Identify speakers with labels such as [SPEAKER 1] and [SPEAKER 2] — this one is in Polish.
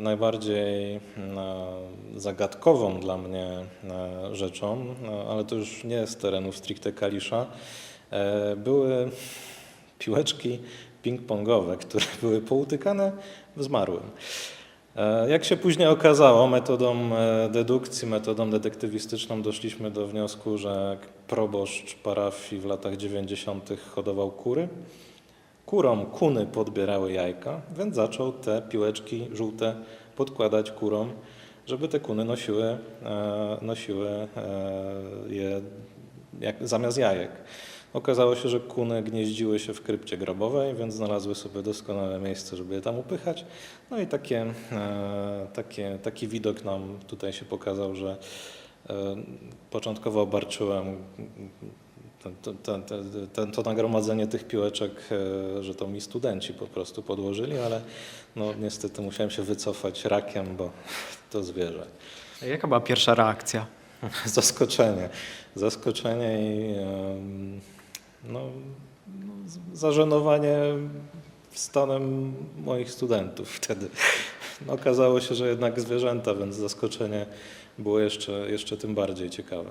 [SPEAKER 1] najbardziej e, zagadkową dla mnie e, rzeczą, e, ale to już nie z terenów stricte Kalisza, były piłeczki ping-pongowe, które były poutykane w zmarłym. Jak się później okazało, metodą dedukcji, metodą detektywistyczną doszliśmy do wniosku, że proboszcz parafii w latach 90. hodował kury. Kurom kuny podbierały jajka, więc zaczął te piłeczki żółte podkładać kurom, żeby te kuny nosiły, e, nosiły e, je jak, zamiast jajek. Okazało się, że kuny gnieździły się w krypcie grobowej, więc znalazły sobie doskonałe miejsce, żeby je tam upychać. No i takie, e, takie, taki widok nam tutaj się pokazał, że początkowo obarczyłem ten, ten, to nagromadzenie tych piłeczek, e, że to mi studenci po prostu podłożyli, ale no, niestety musiałem się wycofać rakiem, bo to zwierzę.
[SPEAKER 2] Jaka była pierwsza reakcja?
[SPEAKER 1] Zaskoczenie. Zaskoczenie i no, no, zażenowanie stanem moich studentów wtedy. No, okazało się, że jednak zwierzęta, więc zaskoczenie było jeszcze, jeszcze tym bardziej ciekawe.